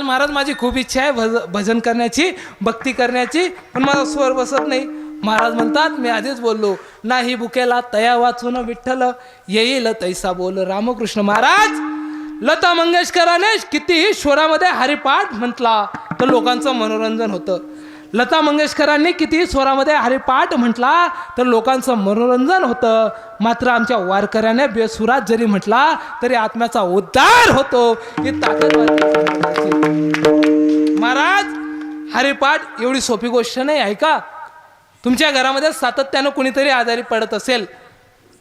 महाराज माझी खूप इच्छा आहे भज भजन करण्याची भक्ती करण्याची पण माझा स्वर बसत नाही. महाराज म्हणतात मी आधीच बोललो नाही बुकेला तया वाचून विठ्ठल येईल तैसा बोल रामकृष्ण महाराज. लता मंगेशकराने कितीही स्वरामध्ये हरिपाठ म्हटला तर लोकांचं मनोरंजन होतं. लता मंगेशकरांनी किती स्वरामध्ये हरिपाठ म्हटला तर लोकांचं मनोरंजन होतं. मात्र आमच्या वारकऱ्याने बेसुरात जरी म्हटला तरी आत्म्याचा उद्धार होतो. ही ताकद महाराज हरिपाठ एवढी सोपी गोष्ट नाही आहे का? तुमच्या घरामध्ये सातत्यानं कुणीतरी आजारी पडत असेल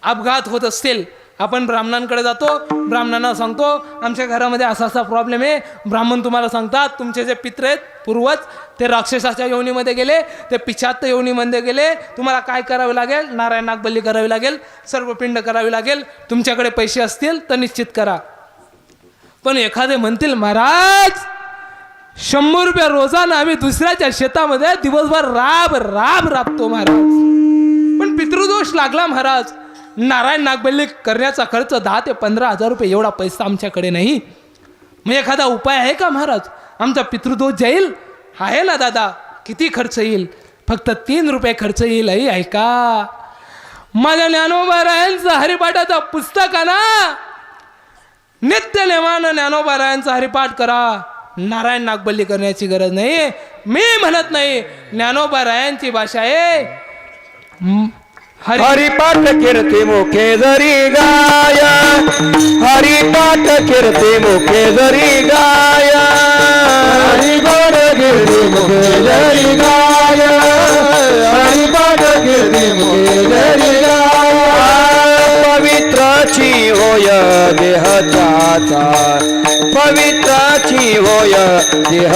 अपघात होत असतील आपण ब्राह्मणांकडे जातो ब्राह्मणांना सांगतो आमच्या घरामध्ये असा असा प्रॉब्लेम आहे. ब्राह्मण तुम्हाला सांगतात तुमचे जे पित्र आहेत पूर्वज ते राक्षसाच्या योनीमध्ये गेले ते पिछात योनीमध्ये गेले. तुम्हाला काय करावे लागेल? नारायण नागबल्ली करावी लागेल सर्व पिंड करावी लागेल. तुमच्याकडे पैसे असतील तर निश्चित करा. पण एखादे म्हणतील महाराज शंभर रुपये रोजानं आम्ही दुसऱ्याच्या शेतामध्ये दिवसभर राब राब राबतो महाराज. पण पितृदोष लागला महाराज. नारायण नागबल्ली करण्याचा खर्च दहा ते पंधरा हजार रुपये एवढा पैसा आमच्याकडे नाही. मग एखादा उपाय आहे का महाराज? आमचा पितृदोष जाईल? आहे ना दादा किती खर्च येईल? फक्त तीन रुपये खर्च येईल आई ऐका. माझ्या ज्ञानोबा ज्ञानोबारायांचं हरिपाठाचं पुस्तक आहे ना नित्य नेमानं ज्ञानोबारायांचा हरिपाठ करा. नारायण नागबल्ली करण्याची गरज नाही. मी म्हणत नाही ज्ञानोबा रायांची भाषा आहे. हरिपाठ कीर्ती मुखे जरी गाया। हरिपाठ कीर्ती मुखे जरी गाय। हरिपाठ कीर्ती मुखे जरी गाया। हरिपाठ कीर्ती मुखे जरी पवित्राची होय देह त्याचा पवित्राची होय देह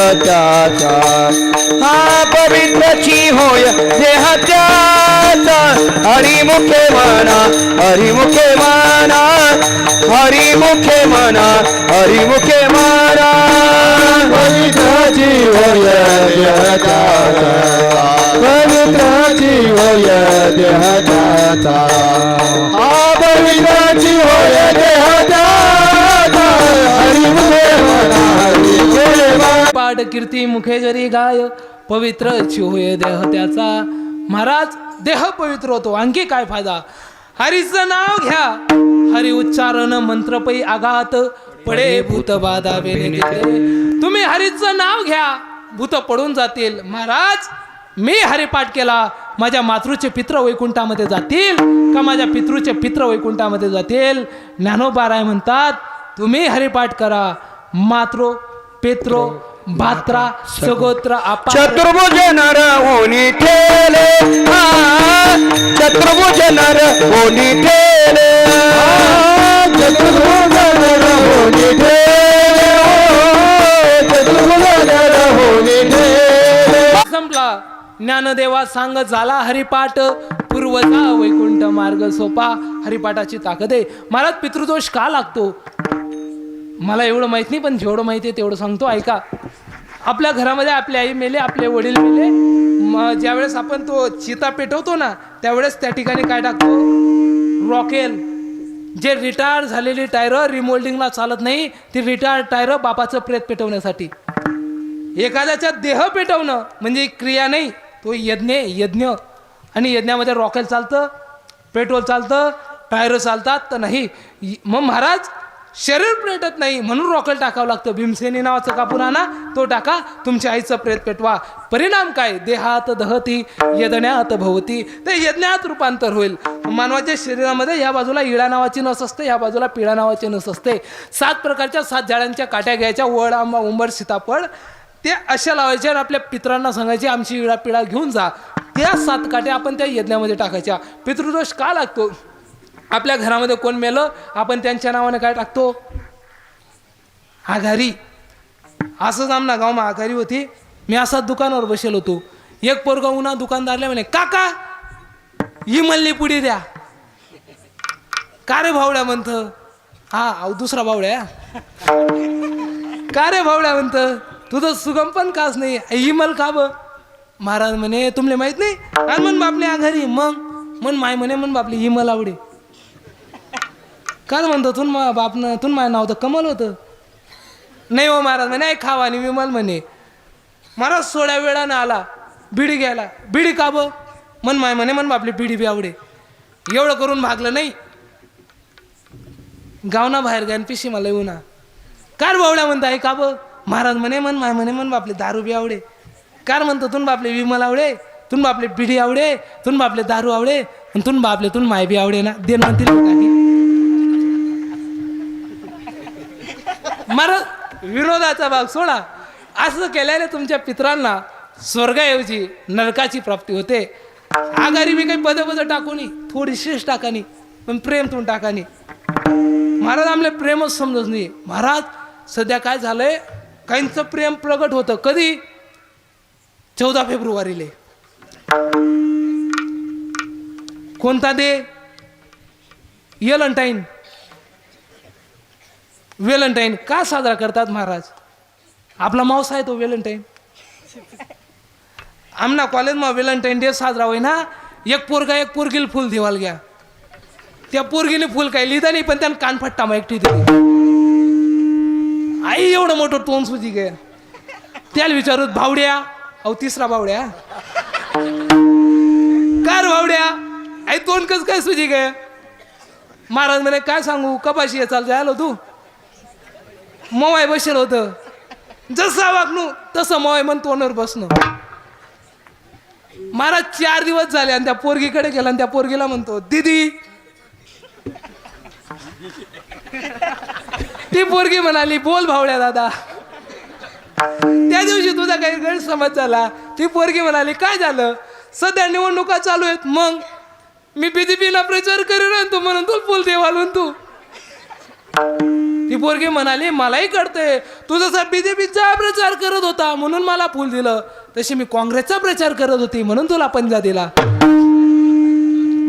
हा पवित्राची होय देह हरिमुखे म्हणा हरिमुखे म्हणा हरिमुखे म्हणा हरिमुखे म्हणा पवित्राची होय देह पवित्र पवित्राची होय देह विनाची होय पाठ कीर्ती मुखे जरी गाय पवित्र होय देह त्याचा महाराज देह पवित्र होतो. आणखी काय फायदा? हरीचं नाव घ्या. हरी उच्चारण मंत्रपै आघात. पडे भूत बाधा तुम्ही हरीचं नाव घ्या. भूत पडून जातील. महाराज मी हरिपाठ केला माझ्या मातृचे पित्र वैकुंठामध्ये जातील का माझ्या पितृचे पित्र वैकुंठामध्ये जातील? ज्ञानोबाराय म्हणतात तुम्ही हरिपाठ करा मातृ पित्रो भात्रा सगोत्र चतुर्भुज नर होनी ठेले चतुर्भुज नर होनी ठेले चतुर्भुज नर होनी ज्ञानदेवा सांग झाला हरिपाठ. पूर्वजा वैकुंठ मार्ग सोपा. हरिपाठाची ताकद आहे. मला पितृदोष का लागतो? मला एवढं माहीत नाही पण जेवढं माहिती आहे तेवढं सांगतो. ऐका. आपल्या घरामध्ये आपली आई मेले आपले वडील मेले. मग ज्यावेळेस आपण तो चिता पेटवतो ना त्यावेळेस त्या ठिकाणी काय टाकतो? रॉकेल. जे रिटायर झालेली टायरं रिमोल्डिंगला चालत नाही ती रिटायर टायरं बापाचं प्रेत पेटवण्यासाठी. एखाद्याचा देह पेटवणं म्हणजे क्रिया नाही. तो यज्ञ यज्ञ. आणि यज्ञामध्ये रॉकेल चालतं पेट्रोल चालतं टायर चालतात तर नाही. मग महाराज शरीर पेटत नाही म्हणून रॉकेल टाकावं लागतं. भीमसेनी नावाचं कापून आणा तो टाका. तुमच्या आईचं प्रेत पेटवा. परिणाम काय? देहात दहती यज्ञात भवती. ते यज्ञात रूपांतर होईल. मानवाच्या शरीरामध्ये या बाजूला इळा नावाची नस असते या बाजूला पिळा नावाची नस असते. सात प्रकारच्या सात झाडांच्या काट्या घ्यायच्या. वड आंबा उंबर सीताफळ. ते अशा लावायच्या आणि आपल्या पित्रांना सांगायचे आमची विडा पिळा घेऊन जा. त्या सात काट्या आपण त्या यज्ञामध्ये टाकायच्या. पितृदोष का लागतो? आपल्या घरामध्ये कोण मेलं? आपण त्यांच्या नावाने काय टाकतो? आघारी. असंच आमना गावमा आघारी होती. मी असाच दुकानावर बसेल होतो. एक पोरगा उन्हा दुकानदारला म्हणे काका ही मल्ली पुढी द्या. का रे भावड्या म्हणत? हा अहो, दुसरा भावड्या. का रे भावड्या म्हणतं? तुझं सुगम पण कास नाही इमल का ब महाराज म्हणे तुमले माहीत नाही? आणि म्हण बापले आघारी मग? म्हण माय म्हणे म्हण बापली इमल आवडे. काय म्हणतो तुन मा बापनं तुन माय नाव तर कमल होतं. नाही हो महाराज म्हणे "ऐ, खावा आणि विमल म्हणे. महाराज सोळ्या वेळानं आला. बिडी घ्यायला बिडी का ब मन माय म्हणे मन बापली बिडी बी आवडे. एवढं करून भागलं नाही. गावना बाहेर गायन पिशी मला येऊ ना. कार बावड्या म्हणता आहे का महाराज म्हणे म्हण माय म्हणे मन बापले दारू बी आवडे. कार म्हणतो तुन बापले विमल आवडे तुन बापले बिडी आवडे तुन बापले दारू आवडे आणि तुन बापले तुन माय बी आवडे ना. देन म्हणतील महाराज विनोदाचा भाग सोडा. असं केल्याने तुमच्या पित्रांना स्वर्गाऐवजी नरकाची प्राप्ती होते. आगारी मी काही पद पद टाकू थोडी शेष टाकानी पण प्रेम तुम्ही टाकानी. महाराज आमले प्रेमच समजत नाही. महाराज सध्या काय झालंय? काहींचं प्रेम प्रगट होतं. कधी? चौदा फेब्रुवारीले. कोणता दे येलंटाईन वेलंटाईन का साजरा करतात महाराज? आपला मावसा आहे तो वेलंटाईन आमना कॉलेजमा वेलंटाईन डे साजरा होई ना एक पोरगा एक पोरगीला फुल देवाल घ्या. त्या पोरगीने फुल काही लिहिता नाही पण त्यानं कानफट्टा मग एकटी दिली. आई एवढं मोठं तोंड सुजी गे. त्याला विचारूत भावड्या? अहो तिसरा भावड्या. कार भावड्या? आई तोंड कस काय सुजी गे? महाराज म्हणे काय सांगू? कपाशी चाल जायलो तू. मवाय बसेल होतं. जसं वागणू तसं मवाय म्हण तोंडावर बसणं. महाराज चार दिवस झाले आणि त्या पोरगीकडे गेला आणि त्या पोरगीला म्हणतो दीदी. ती पोरगी म्हणाली बोल भावड्या दादा. त्या दिवशी तुझा काही गैरसमज झाला. ती पोरगी म्हणाली काय झालं? सध्या निवडणुका चालू आहेत. मग मी बीजेपीला प्रचार करीन आणि तू म्हणून तू फुल देवालून तू. ती पोरगी म्हणाली मलाही कळतंय. तू जसा बीजेपीचा प्रचार करत होता. म्हणून मला फुल दिलं. तशी मी काँग्रेसचा प्रचार करत होती. म्हणून तुला पंजा दिला.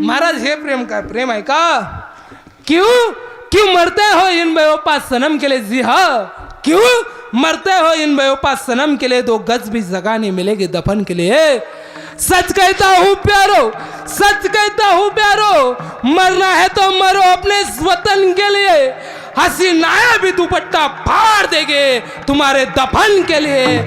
महाराज हे प्रेम काय प्रेम आहे का? क्यों? क्यों मरते हो इन बेवफा सनम के लिए? जी हाँ। क्यों मरते हो इन बेवफा सनम के लिए? दो गज भी जगह नहीं मिलेगी दफन के लिए। सच कहता हूँ प्यारो, सच कहता हूँ प्यारो, मरना है तो मरो अपने वतन के लिए। हसीनाया भी दुपट्टा फाड़ देंगे तुम्हारे दफन के लिए।